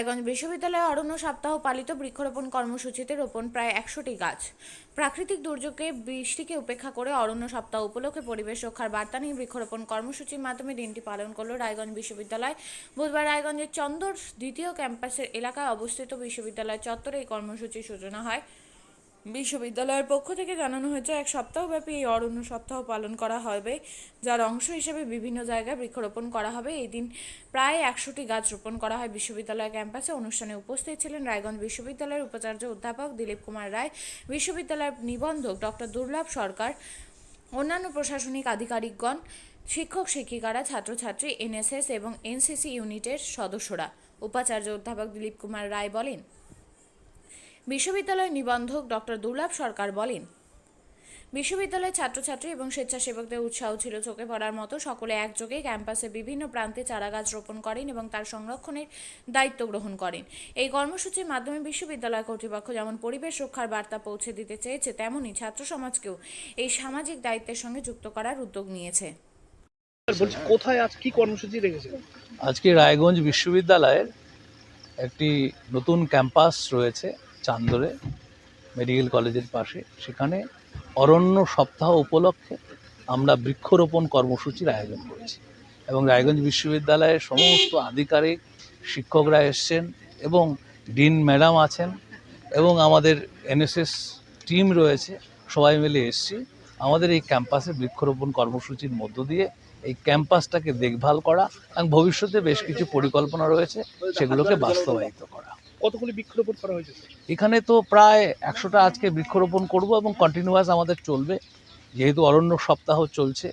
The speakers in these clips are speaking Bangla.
রায়গঞ্জ বিশ্ববিদ্যালয়ে অরণ্য সপ্তাহ পালিত বৃক্ষরোপণ কর্মসূচিতে রোপণ প্রায় একশোটি গাছ। প্রাকৃতিক দুর্যোগে বৃষ্টিকে উপেক্ষা করে অরণ্য সপ্তাহ উপলক্ষে পরিবেশ রক্ষার বার্তা নিয়ে বৃক্ষরোপণ কর্মসূচির মাধ্যমে দিনটি পালন করল রায়গঞ্জ বিশ্ববিদ্যালয়। বুধবার রায়গঞ্জের চন্দর দ্বিতীয় ক্যাম্পাসের এলাকায় অবস্থিত বিশ্ববিদ্যালয় চত্বরে এই কর্মসূচির সূচনা হয়। বিশ্ববিদ্যালয়ের পক্ষ থেকে জানানো হয়েছে, এক সপ্তাহব্যাপী এই অরণ্য সপ্তাহ পালন করা হবে, যার অংশ হিসেবে বিভিন্ন জায়গায় বৃক্ষরোপণ করা হবে। এই দিন প্রায় একশোটি গাছ রোপণ করা হয় বিশ্ববিদ্যালয় ক্যাম্পাসে। অনুষ্ঠানে উপস্থিত ছিলেন রায়গঞ্জ বিশ্ববিদ্যালয়ের উপাচার্য অধ্যাপক দিলীপ কুমার রায়, বিশ্ববিদ্যালয়ের নিবন্ধক ডক্টর দুর্লভ সরকার, অন্যান্য প্রশাসনিক আধিকারিকগণ, শিক্ষক শিক্ষিকারা, ছাত্রছাত্রী, এনএসএস এবং এনসিসি ইউনিটের সদস্যরা। উপাচার্য অধ্যাপক দিলীপ কুমার রায় বলেন বিশ্ববিদ্যালয়ের নিবন্ধক ডক্টর দুর্লভ সরকার বলেন বিশ্ববিদ্যালয়ের ছাত্রছাত্রী এবং স্বেচ্ছাসেবকদের উৎসাহ ছিল চোখে পড়ার মতো। সকলে একযোগে ক্যাম্পাসে বিভিন্ন প্রান্তে চারাগাছ রোপণ করেন এবং তার সংরক্ষণের দায়িত্ব গ্রহণ করেন। এই কর্মসূচির মাধ্যমে বিশ্ববিদ্যালয় কর্তৃপক্ষ যেমন পরিবেশ রক্ষার বার্তা পৌঁছে দিতে চেয়েছে তেমনি ছাত্র সমাজকেও এই সামাজিক দায়িত্বের সঙ্গে যুক্ত করার উদ্যোগ নিয়েছে। বলছি কোথায় আজ কি কর্মসূচি রেখেছেন? আজকে রায়গঞ্জ বিশ্ববিদ্যালয়ের একটি নতুন ক্যাম্পাস রয়েছে। চান্দরে মেডিকেল কলেজের পাশে। সেখানে অরণ্য সপ্তাহ উপলক্ষে আমরা বৃক্ষরোপণ কর্মসূচির আয়োজন করেছি এবং রায়গঞ্জ বিশ্ববিদ্যালয়ের সমস্ত আধিকারিক, শিক্ষকরা এসছেন এবং ডিন ম্যাডাম আছেন এবং আমাদের এনএসএস টিম রয়েছে, সবাই মিলে এসছি। আমাদের এই ক্যাম্পাসে বৃক্ষরোপণ কর্মসূচির মধ্য দিয়ে এই ক্যাম্পাসটাকে দেখভাল করা এবং ভবিষ্যতে বেশ কিছু পরিকল্পনা রয়েছে, সেগুলোকে বাস্তবায়িত করা। কতগুলি বৃক্ষরোপণ করা হয়েছে এখানে তো প্রায় একশোটা আজকে বৃক্ষরোপণ করব এবং কন্টিনিউয়াস আমাদের চলবে। যেহেতু অরণ্য সপ্তাহ চলছে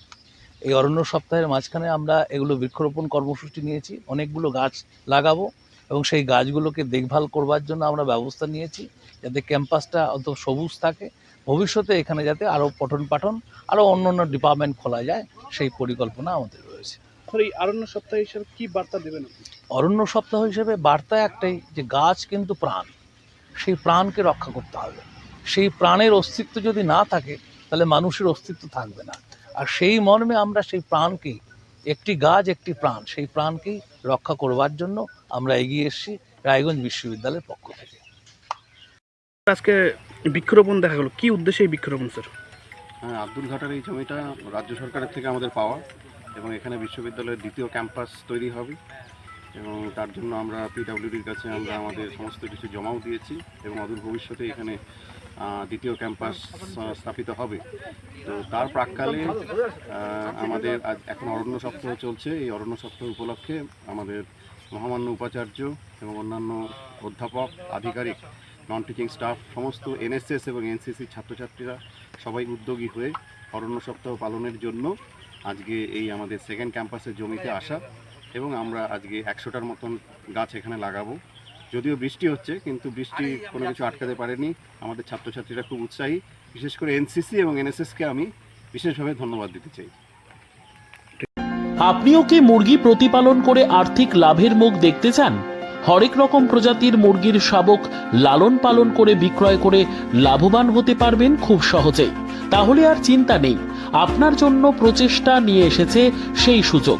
এই অরণ্য সপ্তাহের মাঝখানে আমরা এগুলো বৃক্ষরোপণ কর্মসূচি নিয়েছি। অনেকগুলো গাছ লাগাবো এবং সেই গাছগুলোকে দেখভাল করবার জন্য আমরা ব্যবস্থা নিয়েছি যাতে ক্যাম্পাসটা অত সবুজ থাকে। ভবিষ্যতে এখানে যাতে আরও পঠন পাঠন আরও অন্য অন্য ডিপার্টমেন্ট খোলা যায় সেই পরিকল্পনা আমাদের রয়েছে। এই আরণ্য সপ্তাহ হিসেবে কি বার্তা দেবেন আপনি? অরণ্য সপ্তাহ হিসেবে বার্তা একটাই যে গাছ কিন্তু প্রাণ। সেই প্রাণকে রক্ষা করতে হবে। সেই প্রাণের অস্তিত্ব যদি না থাকে তাহলে মানুষের অস্তিত্ব থাকবে না। আর সেই মর্মে আমরা সেই প্রাণকেই একটি গাছ একটি প্রাণ সেই প্রাণকেই রক্ষা করবার জন্য আমরা এগিয়ে এসেছি রায়গঞ্জ বিশ্ববিদ্যালয়ের পক্ষ থেকে। আজকে বৃক্ষরোপণ দেখা গেল। কী উদ্দেশ্যে এই বৃক্ষরোপণ স্যার? হ্যাঁ আব্দুল ঘাটার এই জমিটা রাজ্য সরকারের থেকে আমাদের পাওয়া এবং এখানে বিশ্ববিদ্যালয়ের দ্বিতীয় ক্যাম্পাস তৈরি হবে। এবং তার জন্য আমরা পিডাব্লিউডির কাছে আমরা আমাদের সমস্ত কিছু জমাও দিয়েছি এবং অদূর ভবিষ্যতে এখানে দ্বিতীয় ক্যাম্পাস স্থাপিত হবে। তো তার প্রাককালে আমাদের আজ এখন অরণ্য সপ্তাহ চলছে। এই অরণ্য সপ্তাহ উপলক্ষে আমাদের মহামান্য উপাচার্য এবং অন্যান্য অধ্যাপক, আধিকারিক নন টিচিং স্টাফ সমস্ত এনএসএস এবং এনসিসি ছাত্রছাত্রীরা সবাই উদ্যোগী হয়ে অরণ্য সপ্তাহ পালনের জন্য আজকে এই আমাদের সেকেন্ড ক্যাম্পাসের জমিতে আসা। এবং আমরা আজকে একশোটার মতন গাছ এখানে লাগাবো। যদিও বৃষ্টি হচ্ছে কিন্তু বৃষ্টি কোনো কিছু আটকাতে পারেনি। আমাদের ছাত্রছাত্রীরা খুব উৎসাহী। বিশেষ করে এনসিসি এবং এনএসএসকে আমি বিশেষভাবে ধন্যবাদ দিতে চাই। আপনিও কি মুরগি প্রতিপালন করে আর্থিক লাভের মুখ দেখতে চান? হরেক রকম প্রজাতির মুরগির শাবক লালন পালন করে বিক্রয় করে লাভবান হতে পারবেন খুব সহজেই। তাহলে আর চিন্তা নেই। আপনার জন্য প্রচেষ্টা নিয়ে এসেছে সেই সুযোগ।